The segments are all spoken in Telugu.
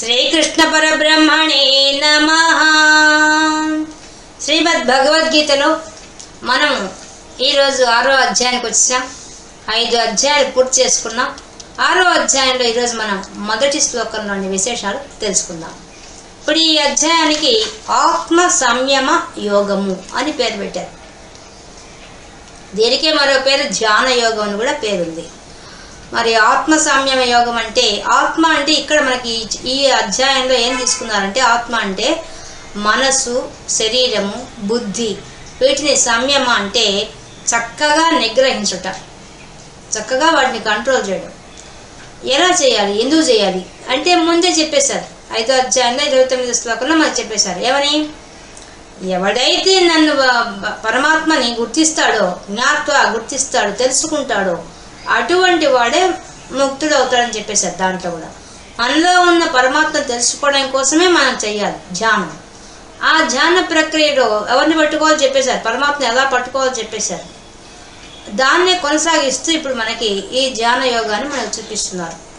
శ్రీకృష్ణ పరబ్రహ్మణే నమ. శ్రీమద్ భగవద్గీతలో మనం ఈరోజు ఆరో అధ్యాయానికి వచ్చాం. ఐదు అధ్యాయాలు పూర్తి చేసుకున్నాం. ఆరో అధ్యాయంలో ఈరోజు మనం మొదటి శ్లోకంలోని విశేషాలు తెలుసుకుందాం. ఇప్పుడు ఈ అధ్యాయానికి ఆత్మ సంయమ యోగము అని పేరు పెట్టారు. దీనికే మరో పేరు ధ్యాన యోగం అని కూడా పేరుంది. మరి ఆత్మ సామ్యమ యోగం అంటే ఆత్మ అంటే ఇక్కడ మనకి ఈ- అధ్యాయంలో ఏం తీసుకున్నారంటే ఆత్మ అంటే మనసు శరీరము బుద్ధి. వీటిని సంయమ అంటే చక్కగా నిగ్రహించుట. చక్కగా వాటిని కంట్రోల్ చేయడం. ఎలా చేయాలి? ఎందుకు చేయాలి? అంటే ముందే చెప్పేశారు. ఐదో అధ్యాయంలో ఇరవై తొమ్మిది శ్లోకంలో మనకు చెప్పేశారు. ఏమని ఎవడైతే నన్ను పరమాత్మని గుర్తిస్తాడో జ్ఞాత్వ గుర్తిస్తాడో తెలుసుకుంటాడో అటువంటి వాడే ముక్తుడు అవుతాడని చెప్పేసారు దాంట్లో కూడా. మనలో ఉన్న పరమాత్మ తెలుసుకోవడం కోసమే మనం చెయ్యాలి ధ్యానం. ఆ ధ్యాన ప్రక్రియలో ఎవరిని పట్టుకోవాలో చెప్పేశారు పరమాత్మ ఎలా పట్టుకోవాలో చెప్పేశారు. దాన్నే కొనసాగిస్తూ ఇప్పుడు మనకి ఈ ధ్యాన యోగాన్ని మనకు చూపిస్తున్నారు.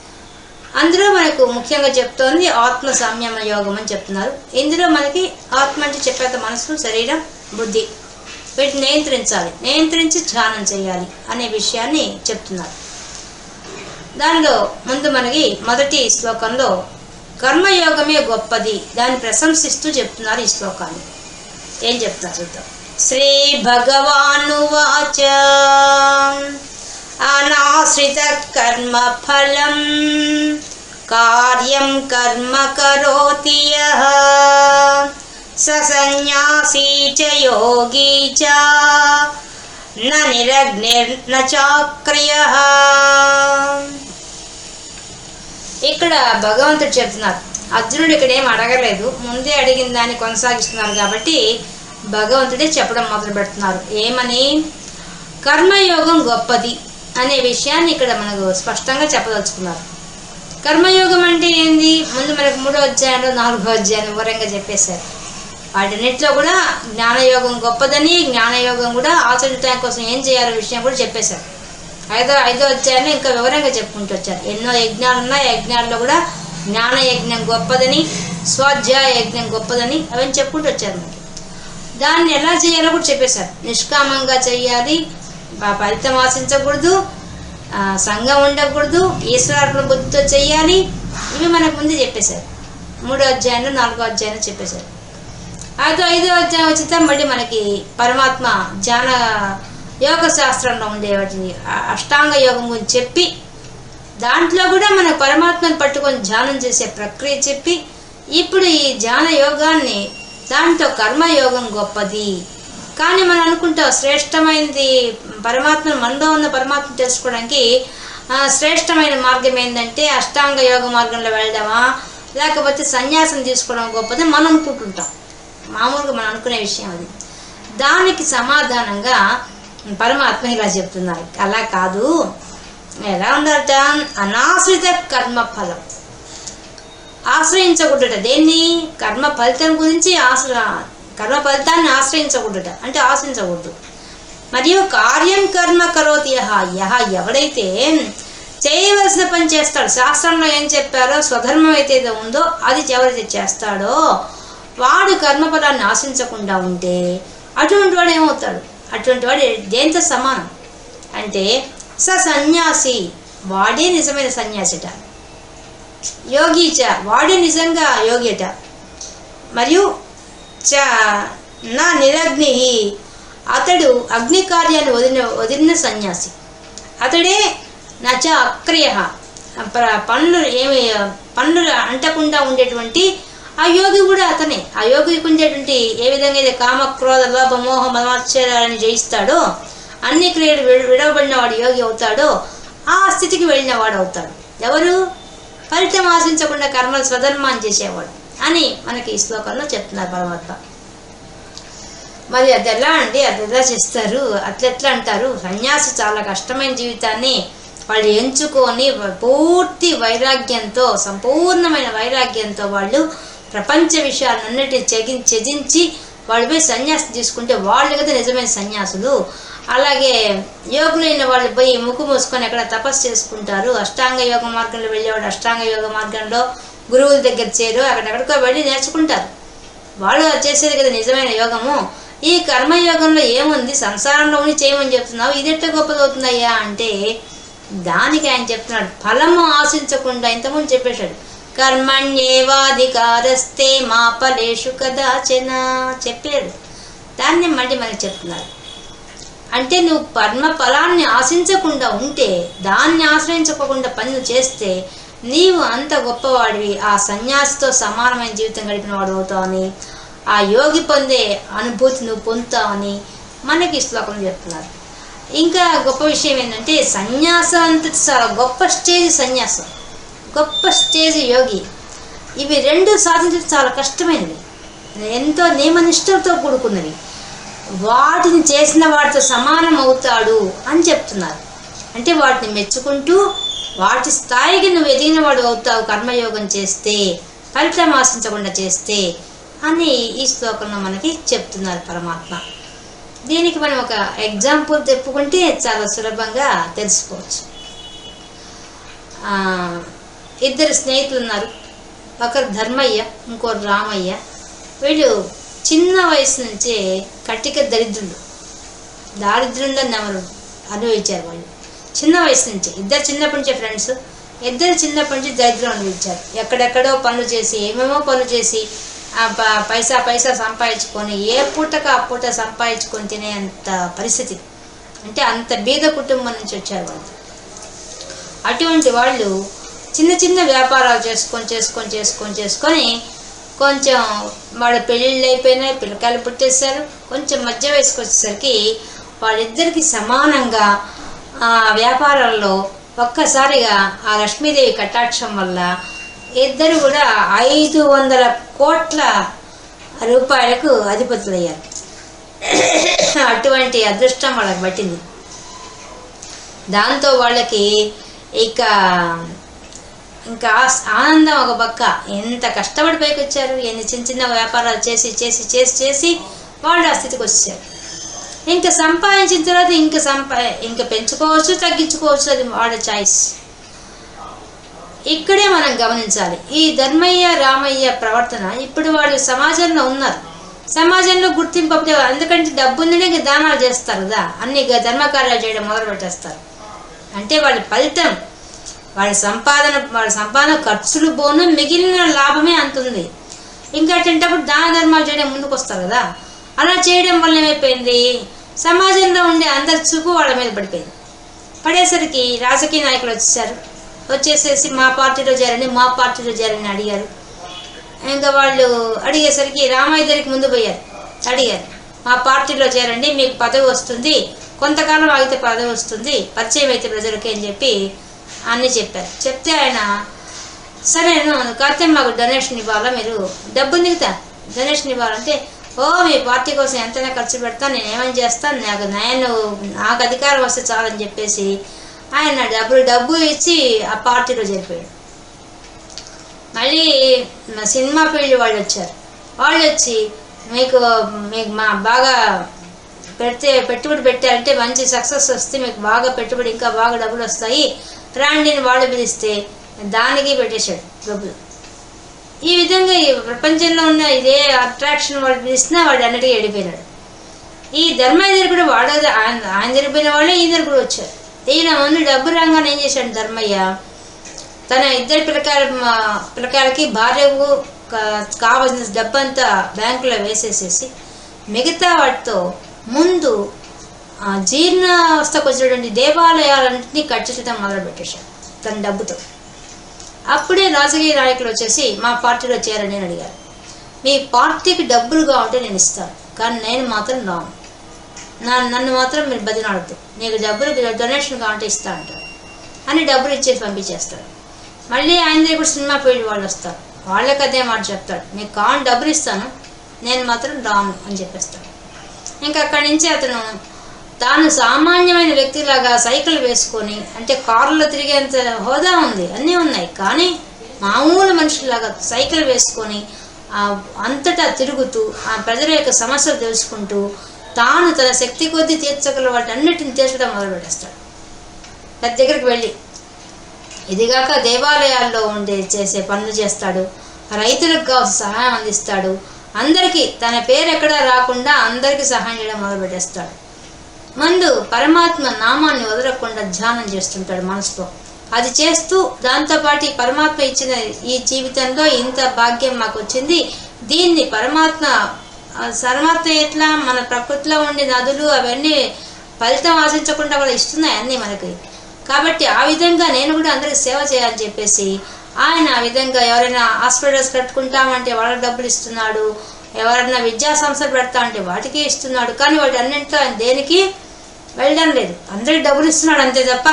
అందులో మనకు ముఖ్యంగా చెప్తోంది ఆత్మ సంయమ యోగం అని చెప్తున్నారు. ఇందులో మనకి ఆత్మ అంటే చెప్పేంత మనసు శరీరం బుద్ధి. వీటిని నియంత్రించాలి. నియంత్రించి ధ్యానం చేయాలి అనే విషయాన్ని చెప్తున్నారు. దానిలో ముందు మనకి మొదటి శ్లోకంలో కర్మయోగమే గొప్పది దాన్ని ప్రశంసిస్తూ చెప్తున్నారు ఈ శ్లోకాన్ని. ఏం చెప్తున్నారు చూద్దాం. శ్రీ భగవానువాచ అనాశ్రిత కర్మ ఫలం కార్యం కర్మ కరోతి స సన్యాసీ చ యోగీ చ న నిరగ్నిర్న చాక్రియ ఇక్కడ భగవంతుడు చెప్తున్నారు అర్జునుడు ఇక్కడ ఏం అడగలేదు ముందే అడిగిన దాన్ని కొనసాగిస్తున్నారు కాబట్టి భగవంతుడే చెప్పడం మొదలు పెడుతున్నారు ఏమని? కర్మయోగం గొప్పది అనే విషయాన్ని ఇక్కడ మనకు స్పష్టంగా చెప్పదలుచుకున్నారు. కర్మయోగం అంటే ఏంది? ముందు మనకు మూడో అధ్యాయంలో నాలుగో అధ్యాయం వివరంగా చెప్పేశారు. వాటిన్నిటిలో కూడా జ్ఞానయోగం గొప్పదని జ్ఞానయోగం కూడా ఆచరించడం కోసం ఏం చేయాలో విషయం కూడా చెప్పేశారు. ఐదో ఐదో అధ్యాయంలో ఇంకా వివరంగా చెప్పుకుంటూ వచ్చారు. ఎన్నో యజ్ఞాలు ఉన్నాయి. ఆ యజ్ఞాల్లో కూడా జ్ఞాన యజ్ఞం గొప్పదని స్వాధ్యాయ యజ్ఞం గొప్పదని అవన్నీ చెప్పుకుంటూ వచ్చారు. మనకి దాన్ని ఎలా చేయాలో కూడా చెప్పేశారు. నిష్కామంగా చేయాలి ఫలితం ఆశించకూడదు సంఘం ఉండకూడదు ఈశ్వరార్పణ బుద్ధితో చేయాలి. ఇవి మనకు ముందే చెప్పేశారు. మూడో అధ్యాయంలో నాలుగో అధ్యాయంలో చెప్పేశారు. అయితే ఐదో అధ్యాయం వచ్చితే మళ్ళీ మనకి పరమాత్మ ధ్యాన యోగ శాస్త్రంలో ఉండే వాటిని అష్టాంగ యోగం గురించి చెప్పి దాంట్లో కూడా మన పరమాత్మను పట్టుకొని ధ్యానం చేసే ప్రక్రియ చెప్పి ఇప్పుడు ఈ ధ్యాన యోగాన్ని దాంట్లో కర్మయోగం గొప్పది. కానీ మనం అనుకుంటాం శ్రేష్టమైనది పరమాత్మ మనలో ఉన్న పరమాత్మ తెలుసుకోవడానికి శ్రేష్టమైన మార్గం ఏంటంటే అష్టాంగ యోగ మార్గంలో వెళ్ళడమా లేకపోతే సన్యాసం తీసుకోవడం గొప్పది మనం అనుకుంటుంటాం. మామూలుగా మనం అనుకునే విషయం అది. దానికి సమాధానంగా పరమాత్మ ఇలా చెప్తున్నారు. అలా కాదు. ఎలా ఉండాలట అనాశ్రిత కర్మ ఫలం ఆశ్రయించకూడట దేన్ని? కర్మ ఫలితం గురించి ఆశ్ర కర్మ ఫలితాన్ని ఆశ్రయించకూడట అంటే ఆశించకూడదు. మరియు కార్యం కర్మ కరోతి యహ. యహ ఎవడైతే చేయవలసిన పని చేస్తాడు శాస్త్రంలో ఏం చెప్పారో స్వధర్మం అయితే ఉందో అది ఎవరైతే చేస్తాడో వాడు కర్మఫలాన్ని ఆశించకుండా ఉంటే అటువంటి వాడు ఏమవుతాడు? అటువంటి వాడు దేంతో సమానం? అంటే స సన్యాసి వాడే నిజమైన సన్యాసిట. యోగీచ. వాడే నిజంగా యోగిట మరియు చ నా నిరగ్ని అతడు అగ్ని కార్యాన్ని వదిలిన వదిలిన సన్యాసి. అతడే నచ అక్రియ పనులు ఏమి పనులు అంటకుండా ఉండేటువంటి ఆ యోగి కూడా అతనే. ఆ యోగికి ఉండేటువంటి ఏ విధంగా అయితే కామ క్రోధ లోభ మోహ మమాశ్చర్యాలని జయిస్తాడో అన్ని క్రియలు విడవబడిన వాడు యోగి అవుతాడో ఆ స్థితికి వెళ్ళిన వాడు అవుతాడు. ఎవరు? ఫలితం ఆశించకుండా కర్మలు స్వధర్మాన్ని చేసేవాడు అని మనకి ఈ శ్లోకంలో చెప్తున్నారు పరమాత్మ. మరి అది ఎలా అండి? అది ఎలా చేస్తారు? అట్లెట్లా అంటారు? సన్యాసి చాలా కష్టమైన జీవితాన్ని వాళ్ళు ఎంచుకొని పూర్తి వైరాగ్యంతో సంపూర్ణమైన వైరాగ్యంతో వాళ్ళు ప్రపంచ విషయాలన్నిటిని చెగి త్యజించి వాళ్ళు పోయి సన్యాసం తీసుకుంటే వాళ్ళు కదా నిజమైన సన్యాసులు. అలాగే యోగులైన వాళ్ళు పోయి ముక్కు మూసుకొని అక్కడ తపస్సు చేసుకుంటారు. అష్టాంగ యోగ మార్గంలో వెళ్ళేవాడు అష్టాంగ యోగ మార్గంలో గురువుల దగ్గర చేరు అక్కడెక్కడికో వెళ్ళి నేర్చుకుంటారు. వాళ్ళు అది చేసేది కదా నిజమైన యోగము. ఈ కర్మయోగంలో ఏముంది? సంసారంలో ఉండి చేయమని చెప్తున్నావు. ఇదెట్ట ఎట్లా గొప్పదవుతుందయ్యా? అంటే దానికి ఆయన చెప్తున్నాడు. ఫలము ఆశించకుండా ఇంతకుముందు చెప్పేశాడు. కర్మణ్యేవాధికారస్తే మా ఫలేషు కదాచన. చెప్పారు దాన్ని మళ్ళీ మనకి చెప్తున్నారు. అంటే నువ్వు పద్మ ఫలాన్ని ఆశించకుండా ఉంటే దాన్ని ఆశ్రయించకుండా పనులు చేస్తే నీవు అంత గొప్పవాడివి ఆ సన్యాసితో సమానమైన జీవితం గడిపిన వాడు అవుతావని ఆ యోగి పొందే అనుభూతి నువ్వు పొందుతావని మనకి శ్లోకం చెప్తున్నారు. ఇంకా గొప్ప విషయం ఏంటంటే సన్యాసం అంత చాలా గొప్ప స్టేజ్ సన్యాసం. గొప్ప స్టేజ్ యోగి. ఇవి రెండు సాధించడం చాలా కష్టమైనవి. ఎంతో నియమనిష్టలతో కూడుకున్నవి. వాటిని చేసిన వాటితో సమానం అవుతాడు అని చెప్తున్నారు. అంటే వాటిని మెచ్చుకుంటూ వాటి స్థాయికి నువ్వు ఎదిగిన వాడు అవుతావు కర్మయోగం చేస్తే ఫలితం ఆశించకుండా చేస్తే అని ఈ శ్లోకంలో మనకి చెప్తున్నారు పరమాత్మ. దీనికి మనం ఒక ఎగ్జాంపుల్ చెప్పుకుంటే చాలా సులభంగా తెలుసుకోవచ్చు. ఇద్దరు స్నేహితులు ఉన్నారు ఒకరు ధర్మయ్య ఇంకోరు రామయ్య. వీళ్ళు చిన్న వయసు నుంచే కట్టిక దరిద్రులు దారిద్ర్యంగా నెమరు అనుభవించారు వాళ్ళు. చిన్న వయసు నుంచి ఇద్దరు చిన్నప్పటి నుంచే ఫ్రెండ్స్ ఇద్దరు చిన్నప్పటి నుంచి దరిద్రం అనుభవించారు. ఎక్కడెక్కడో పనులు చేసి ఏమేమో పనులు చేసి ఆ పైసా పైసా సంపాదించుకొని ఏ పూటకు ఆ పూట సంపాదించుకొని తినేంత పరిస్థితి. అంటే అంత బీద కుటుంబం నుంచి వచ్చారు వాళ్ళు. అటువంటి వాళ్ళు చిన్న చిన్న వ్యాపారాలు చేసుకొని చేసుకొని చేసుకొని చేసుకొని కొంచెం వాళ్ళ పెళ్ళిళ్ళు అయిపోయినాయి పిల్లకాయలు పుట్టేశారు. కొంచెం మధ్య వయసుకు వచ్చేసరికి వాళ్ళిద్దరికి సమానంగా ఆ వ్యాపారాల్లో ఒక్కసారిగా ఆ లక్ష్మీదేవి కటాక్షం వల్ల ఇద్దరు కూడా ఐదు వందల కోట్ల రూపాయలకు అధిపతులయ్యారు. అటువంటి అదృష్టం వాళ్ళకి పట్టింది. దాంతో వాళ్ళకి ఇక ఇంకా ఆనందం ఒక పక్క. ఎంత కష్టపడి పైకి వచ్చారు ఎన్ని చిన్న చిన్న వ్యాపారాలు చేసి చేసి చేసి చేసి వాళ్ళు ఆ స్థితికి వచ్చారు ఇంకా సంపాదించిన తర్వాత ఇంకా సంపా ఇంకా పెంచుకోవచ్చు తగ్గించుకోవచ్చు అది వాళ్ళ చాయిస్ ఇక్కడే మనం గమనించాలి. ఈ ధర్మయ్య రామయ్య ప్రవర్తన ఇప్పుడు వాళ్ళు సమాజంలో ఉన్నారు. సమాజంలో గుర్తింపు ఎందుకంటే డబ్బు ఉందనే ఇంకా దానాలు చేస్తారు కదా. అన్ని ధర్మ ధర్మకార్యాలు చేయడం మొదలు పెట్టేస్తారు అంటే వాళ్ళ ఫలితం వాళ్ళ సంపాదన వాళ్ళ సంపాదన ఖర్చులు పోను మిగిలిన లాభమే అంతుంది. ఇంకా అటువంటిప్పుడు దాన ధర్మాలు చేయడం ముందుకు వస్తారు కదా. అలా చేయడం వల్ల ఏమైపోయింది? సమాజంలో ఉండే అందరి చూపు వాళ్ళ మీద పడిపోయింది. పడేసరికి రాజకీయ నాయకులు వచ్చేసారు. వచ్చేసేసి మా పార్టీలో చేరండి మా పార్టీలో చేరండి అడిగారు. ఇంకా వాళ్ళు అడిగేసరికి రామయ్య దగ్గరికి ముందు పోయారు. అడిగారు మా పార్టీలో చేరండి మీకు పదవి వస్తుంది. కొంతకాలం ఆగితే పదవి వస్తుంది పరిచయం అయితే ప్రజలకి అని చెప్పి అన్నీ చెప్పారు. చెప్తే ఆయన సరే నేను కాకపోతే మాకు డొనేషన్ ఇవ్వాలా మీరు? డబ్బు దిగుతా డొనేషన్ ఇవ్వాలంటే ఓ మీ పార్టీ కోసం ఎంతైనా ఖర్చు పెడతాను నేను ఏమని చేస్తాను నాకు నేను నాకు అధికారం వస్తే చాలని చెప్పేసి ఆయన డబ్బులు డబ్బు ఇచ్చి ఆ పార్టీలో చేరిపోయాడు. మళ్ళీ మా సినిమా ఫీల్డ్ వాళ్ళు వచ్చారు. వాళ్ళు వచ్చి మీకు మీకు మా బాగా పెడితే పెట్టుబడి పెట్టారంటే మంచి సక్సెస్ వస్తే మీకు బాగా పెట్టుబడి ఇంకా బాగా డబ్బులు వస్తాయి. రాండి అని వాళ్ళు పిలిస్తే దానికి పెట్టేశాడు డబ్బులు ఈ విధంగా ఈ ప్రపంచంలో ఉన్న ఇదే అట్రాక్షన్ వాళ్ళు పిలిచినా వాడు అన్నిటికీ వెళ్ళిపోయినాడు ఈ ధర్మయ్య దగ్గర కూడా వాడు ఆయన ఆయన జరిగిపోయిన వాళ్ళే ఈ దగ్గర కూడా వచ్చారు. ఈయన ముందు డబ్బు రాగానే ఏం చేశాడు ధర్మయ్య? తన ఇద్దరు పిల్లకాయల మా- పిల్లకాయలకి భార్యకు కావాల్సిన డబ్బంతా బ్యాంకులో వేసేసేసి మిగతా వాటితో ముందు జీర్ణ అవస్థకు వచ్చినటువంటి దేవాలయాలన్నింటినీ కట్టించడం మొదలుపెట్టేశాడు తన డబ్బుతో. అప్పుడే రాజకీయ నాయకులు వచ్చేసి మా పార్టీలో చేరని అని అడిగారు. మీ పార్టీకి డబ్బులు కావాలంటే నేను ఇస్తాను కానీ నేను మాత్రం రాను. నా నన్ను మాత్రం మీరు బదినాడద్దు నీకు డబ్బులు డొనేషన్ కావాలంటే ఇస్తా అంటారు. అని డబ్బులు ఇచ్చేసి పంపించేస్తారు. మళ్ళీ ఆయన దగ్గర కూడా సినిమా ఫీల్డ్ వాళ్ళు వస్తారు. వాళ్ళకి అదే మాట చెప్తాడు నీకు కావాలని డబ్బులు ఇస్తాను నేను మాత్రం రాను అని చెప్పేస్తాను ఇంకా అక్కడి నుంచి అతను తాను సామాన్యమైన వ్యక్తిలాగా సైకిల్ వేసుకొని అంటే కారులో తిరిగేంత హోదా ఉంది అన్నీ ఉన్నాయి. కానీ మామూలు మనుషులాగా సైకిల్ వేసుకొని అంతటా తిరుగుతూ ఆ ప్రజల యొక్క సమస్యలు తెలుసుకుంటూ తాను తన శక్తి కొద్దీ తీర్చగల వాటన్నిటిని తీర్చడం మొదలు పెట్టేస్తాడు పెద్ద దగ్గరికి వెళ్ళి ఇదిగాక దేవాలయాల్లో ఉండే చేసే పనులు చేస్తాడు రైతులకు కావాల్సిన సహాయం అందిస్తాడు అందరికీ తన పేరు ఎక్కడా రాకుండా అందరికీ సహాయం చేయడం మొదలుపెట్టేస్తాడు. ముందు పరమాత్మ నామాన్ని వదలకుండా ధ్యానం చేస్తుంటాడు మనసులో. అది చేస్తూ దాంతోపాటు ఈ పరమాత్మ ఇచ్చిన ఈ జీవితంలో ఇంత భాగ్యం మాకు వచ్చింది. దీన్ని పరమాత్మ ఆ, ఎట్లా మన ప్రకృతిలో ఉండే నదులు అవన్నీ ఫలితం ఆశించకుండా కూడా ఇస్తున్నాయి అన్నీ మనకి. కాబట్టి ఆ విధంగా నేను కూడా అందరికి సేవ చేయాలని చెప్పేసి ఆయన ఆ విధంగా ఎవరైనా హాస్పిటల్స్ కట్టుకుంటామంటే వాళ్ళకి డబ్బులు ఇస్తున్నాడు ఎవరైనా విద్యా సంస్థలు పెడతా అంటే వాటికి ఇస్తున్నాడు. కానీ వాటి అన్నింటిలో ఆయన దేనికి? వెళ్ళడం లేదు. అందరికి డబ్బులు ఇస్తున్నాడు అంతే తప్ప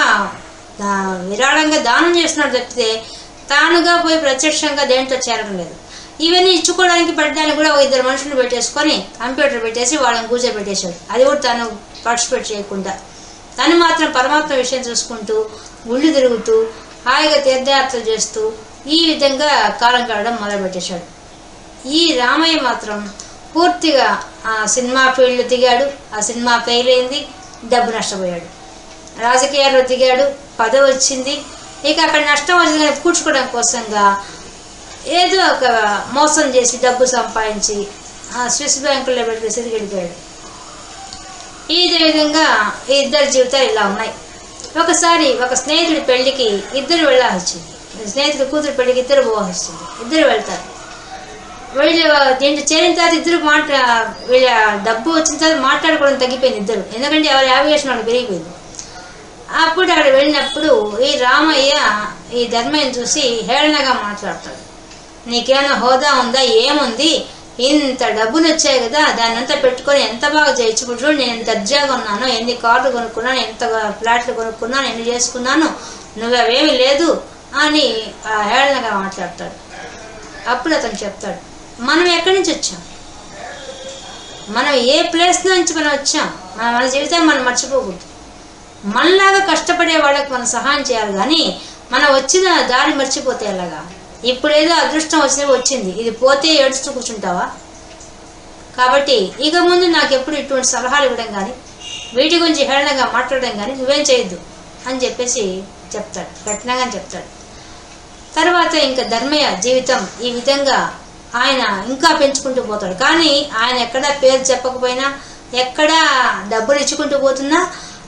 విరాళంగా దానం చేస్తున్నాడు తప్పితే తానుగా పోయి ప్రత్యక్షంగా దేంట్లో చేరడం లేదు. ఇవన్నీ ఇచ్చుకోవడానికి పెట్టడానికి కూడా ఒక ఇద్దరు మనుషులు పెట్టేసుకొని కంప్యూటర్ పెట్టేసి వాళ్ళని కూర్చోబెట్టేశాడు. అది కూడా తను పార్టిసిపేట్ చేయకుండా. తను మాత్రం పరమాత్మ విషయం చూసుకుంటూ గుళ్ళు తిరుగుతూ హాయిగా తీర్థయాత్రలు చేస్తూ ఈ విధంగా కాలం కావడం మొదలుపెట్టేశాడు. ఈ రామయ్య మాత్రం పూర్తిగా ఆ సినిమా ఫీల్డ్ దిగాడు. ఆ సినిమా ఫెయిల్ అయింది డబ్బు నష్టపోయాడు. రాజకీయాల్లో దిగాడు. పదవి వచ్చింది. ఇక అక్కడ నష్టం వచ్చింది కూర్చుకోవడం కోసంగా ఏదో ఒక మోసం చేసి డబ్బు సంపాదించి ఆ స్విస్ బ్యాంకులో పెట్టేసి గడిపాడు ఇదే విధంగా ఈ ఇద్దరి జీవితాలు ఇలా ఉన్నాయి. ఒకసారి ఒక స్నేహితుడి పెళ్ళికి ఇద్దరు వెళ్ళాల్సి వచ్చింది. స్నేహితుడి కూతురు పెళ్ళికి ఇద్దరు పోవాల్సి ఇద్దరు వెళ్తారు. వీళ్ళు దీంట్లో చేరిన తర్వాత ఇద్దరు మాట్లా వీళ్ళ డబ్బు వచ్చిన తర్వాత మాట్లాడుకోవడం తగ్గిపోయింది ఇద్దరు. ఎందుకంటే ఎవరి యావిగేషన్ వాళ్ళు పెరిగిపోయింది. అప్పుడు అక్కడ వెళ్ళినప్పుడు ఈ రామయ్య ఈ ధర్మయ్యని చూసి హేళనగా మాట్లాడతాడు. నీకేమైనా హోదా ఉందా? ఏముంది? ఇంత డబ్బులు వచ్చాయి కదా దాన్ని అంతా పెట్టుకొని ఎంత బాగా చేయొచ్చు నేను ఎంత దర్జాగా ఉన్నాను ఎన్ని కార్లు కొనుక్కున్నాను ఎంత ఫ్లాట్లు కొనుక్కున్నాను ఎన్ని చేసుకున్నాను నువ్వేమీ లేదు అని ఆ హేళనగా మాట్లాడతాడు. అప్పుడు అతను చెప్తాడు. మనం ఎక్కడి నుంచి వచ్చాం? మనం ఏ ప్లేస్ నుంచి మనం వచ్చాం? మన మన జీవితాన్ని మనం మర్చిపోకూడదు. మనలాగా కష్టపడే వాళ్ళకి మనం సహాయం చేయాలి కానీ మనం వచ్చిన దారి మర్చిపోతే ఎలాగా? ఇప్పుడేదో అదృష్టం వచ్చిన వచ్చింది. ఇది పోతే ఏడుస్తూ కూర్చుంటావా? కాబట్టి ఇక ముందు నాకు ఎప్పుడు ఇటువంటి సలహాలు ఇవ్వడం కానీ వీటి గురించి హేళనగా మాట్లాడడం కానీ నువ్వేం చేయొద్దు అని చెప్పేసి చెప్తాడు. కఠినంగా చెప్తాడు. తర్వాత ఇంకా ధర్మయ్య జీవితం ఈ విధంగా ఆయన ఇంకా పెంచుకుంటూ పోతాడు. కానీ ఆయన ఎక్కడా పేరు చెప్పకపోయినా ఎక్కడా డబ్బులు ఇచ్చుకుంటూ పోతున్నా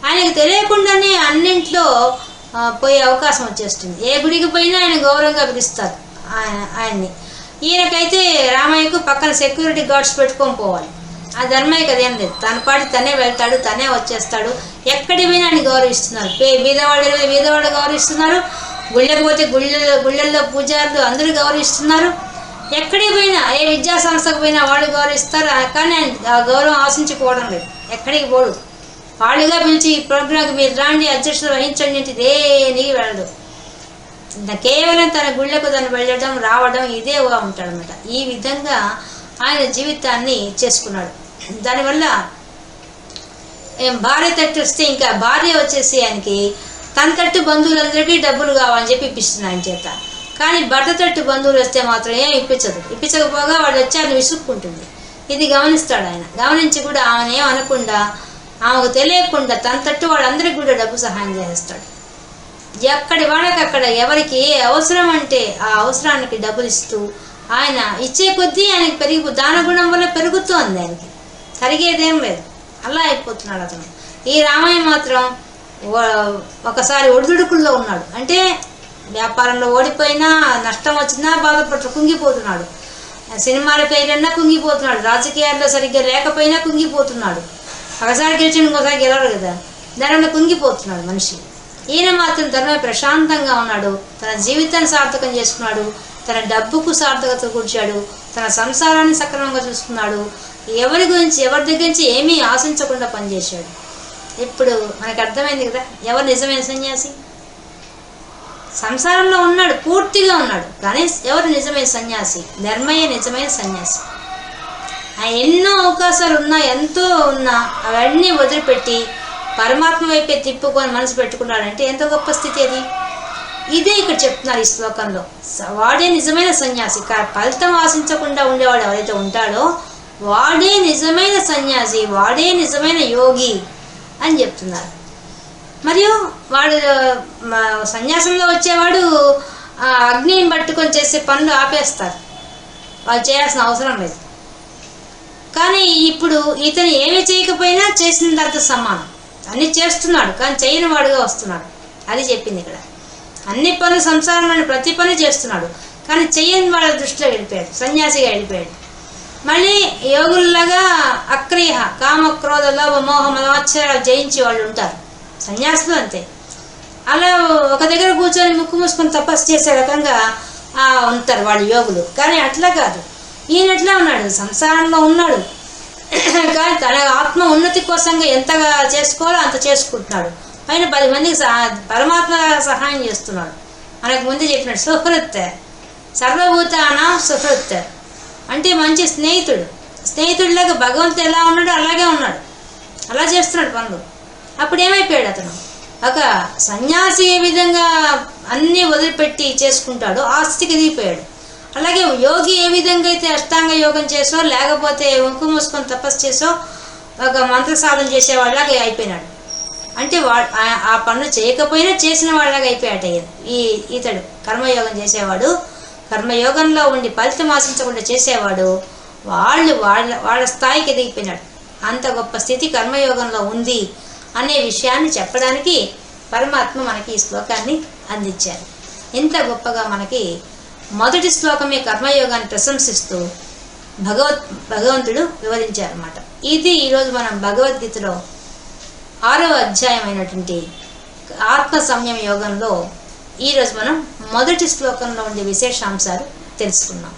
ఆయనకు తెలియకుండానే అన్నింట్లో పోయే అవకాశం వచ్చేస్తుంది. ఏ గుడికి పోయినా ఆయన గౌరవంగా పిలుస్తారు ఆయన ఆయన్ని. ఈయనకైతే రామయ్యకు పక్కన సెక్యూరిటీ గార్డ్స్ పెట్టుకొని పోవాలి. ఆ ధర్మయ్య అదేం లేదు. తన పాటి తనే వెళ్తాడు తనే వచ్చేస్తాడు. ఎక్కడి పోయినా ఆయన గౌరవిస్తున్నారు. పే బీదవాళ్ళు బీదవాళ్ళు గౌరవిస్తున్నారు. గుళ్ళకి పోతే గుళ్ళ గుళ్ళల్లో పూజారులు అందరూ గౌరవిస్తున్నారు. ఎక్కడికి పోయినా ఏ విద్యా సంస్థకు పోయినా వాళ్ళు గౌరవిస్తారు. కానీ ఆయన ఆ గౌరవం ఆశించుకోవడం లేదు. ఎక్కడికి పోడు. వాళ్ళుగా పిలిచి ఈ ప్రోగ్రాంకి మీరు రాండి అధ్యక్షత వహించండి అంటే దేనికి వెళ్ళడు కేవలం తన గుళ్ళకు తను వెళ్ళడం రావడం ఇదే ఉంటాడనమాట ఈ విధంగా ఆయన జీవితాన్ని చేసుకున్నాడు. దానివల్ల ఏం భార్య తట్టు వస్తే ఇంకా భార్య వచ్చేసి ఆయనకి తన తట్టు బంధువులందరికీ డబ్బులు కావాలని చెప్పి ఇప్పిస్తుంది ఆయన చేత. కానీ భర్త తట్టు బంధువులు వస్తే మాత్రం ఏం ఇప్పించదు. ఇప్పించకపోగా వాడు వచ్చారని విసుక్కుంటుంది. ఇది గమనిస్తాడు ఆయన. గమనించి కూడా ఆమెను ఏం అనకుండా ఆమెకు తెలియకుండా తన తట్టు వాళ్ళందరికీ కూడా డబ్బు సహాయం చేస్తాడు. ఎక్కడి వాళ్ళకి అక్కడ ఎవరికి ఏ అవసరం అంటే ఆ అవసరానికి డబ్బులు ఇస్తూ ఆయన ఇచ్చే కొద్దీ ఆయనకి పెరిగి దానగుణం వల్ల పెరుగుతోంది ఆయనకి. తరిగేదేం లేదు. అలా అయిపోతున్నాడు అతను. ఈ రామయ్య మాత్రం ఒకసారి ఒడిదుడుకుల్లో ఉన్నాడు. అంటే వ్యాపారంలో ఓడిపోయినా నష్టం వచ్చినా బాధపడుతూ కుంగిపోతున్నాడు. సినిమాల పేర్లన్నా కుంగిపోతున్నాడు. రాజకీయాల్లో సరిగ్గా లేకపోయినా కుంగిపోతున్నాడు. ఒకసారి గెలిచిన ఇంకోసారి గెలవడు కదా. దానివల్ల కుంగిపోతున్నాడు మనిషి. ఈయన మాత్రం ధర్మ ప్రశాంతంగా ఉన్నాడు. తన జీవితాన్ని సార్థకం చేసుకున్నాడు. తన డబ్బుకు సార్థకత కూర్చాడు. తన సంసారాన్ని సక్రమంగా చూసుకున్నాడు. ఎవరి గురించి ఎవరి దగ్గర నుంచి ఏమీ ఆశించకుండా పనిచేశాడు. ఇప్పుడు మనకు అర్థమైంది కదా? ఎవరు నిజమైన సన్యాసి? సంసారంలో ఉన్నాడు పూర్తిగా ఉన్నాడు. కానీ ఎవరు నిజమైన సన్యాసి? ధర్మయ్య నిజమైన సన్యాసి. ఆ ఎన్నో అవకాశాలు ఉన్నా ఎంతో ఉన్నా అవన్నీ వదిలిపెట్టి పరమాత్మ వైపే తిప్పుకొని మనసు పెట్టుకున్నాడంటే ఎంత గొప్ప స్థితి అది? ఇదే ఇక్కడ చెప్తున్నారు ఈ శ్లోకంలో. వాడే నిజమైన సన్యాసి. కా- ఫలితం ఆశించకుండా ఉండేవాడు ఎవరైతే ఉంటాడో వాడే నిజమైన సన్యాసి వాడే నిజమైన యోగి అని చెప్తున్నారు. మరియు వాడు సన్యాసంలో వచ్చేవాడు ఆ అగ్నిని పట్టుకొని చేసే పనులు ఆపేస్తారు. వాళ్ళు చేయాల్సిన అవసరం లేదు. కానీ ఇప్పుడు ఇతను ఏమి చేయకపోయినా చేసిన దాంతో సమానం. అన్ని చేస్తున్నాడు కానీ చేయని వాడుగా వస్తున్నాడు. అది చెప్పింది ఇక్కడ. అన్ని పనులు సంసారంలోని ప్రతి పని చేస్తున్నాడు. కానీ చెయ్యని వాళ్ళ దృష్టిలో వెళ్ళిపోయాడు సన్యాసిగా వెళ్ళిపోయాడు. మళ్ళీ యోగుల్లాగా అక్రియ కామ క్రోధ లోభ మోహ మదమాశ్చర్యాలు జయించి వాళ్ళు ఉంటారు. సన్యాసులు అంతే. అలా ఒక దగ్గర కూర్చొని ముక్కు మూసుకొని తపస్సు చేసే రకంగా ఉంటారు వాళ్ళు యోగులు. కానీ అట్లా కాదు. ఈయన ఎట్లా ఉన్నాడు? సంసారంలో ఉన్నాడు. కానీ తన ఆత్మ ఉన్నతి కోసంగా ఎంతగా చేసుకోవాలో అంత చేసుకుంటున్నాడు. పైన పది మందికి పరమాత్మ సహాయం చేస్తున్నాడు. మనకు ముందే చెప్పినాడు సుహృత్ సర్వభూతానం సుహృత్. అంటే మంచి స్నేహితుడు. స్నేహితుడిలాగా భగవంతుడు ఎలా ఉన్నాడో అలాగే ఉన్నాడు. అలా చేస్తున్నాడు పనులు. అప్పుడు ఏమైపోయాడు అతను? ఒక సన్యాసి ఏ విధంగా అన్నీ వదిలిపెట్టి చేసుకుంటాడో ఆ స్థితికి ఎదిగిపోయాడు అలాగే యోగి ఏ విధంగా అయితే అష్టాంగ యోగం చేసో లేకపోతే వంకు మూసుకొని తపస్సు చేసో ఒక మంత్ర సాధన చేసేవాళ్ళగా అయిపోయినాడు. అంటే వా ఆ- పనులు చేయకపోయినా చేసిన వాళ్ళగా అయిపోయాట ఈ ఇతడు కర్మయోగం చేసేవాడు కర్మయోగంలో ఉండి ఫలితం ఆశించకుండా చేసేవాడు వాళ్ళు వాళ్ళ వాళ్ళ స్థాయికి ఎదిగిపోయినాడు. అంత గొప్ప స్థితి కర్మయోగంలో ఉంది. అనే విషయాన్ని చెప్పడానికి పరమాత్మ మనకి ఈ శ్లోకాన్ని అందించారు. ఇంత గొప్పగా మనకి మొదటి శ్లోకమే కర్మయోగాన్ని ప్రశంసిస్తూ భగవత్ భగవంతుడు వివరించారన్నమాట. ఇది ఈరోజు మనం భగవద్గీతలో ఆరవ అధ్యాయం అయినటువంటి ఆత్మ సంయమ యోగంలో ఈరోజు మనం మొదటి శ్లోకంలో ఉండే విశేషాంశాలు తెలుసుకున్నాం.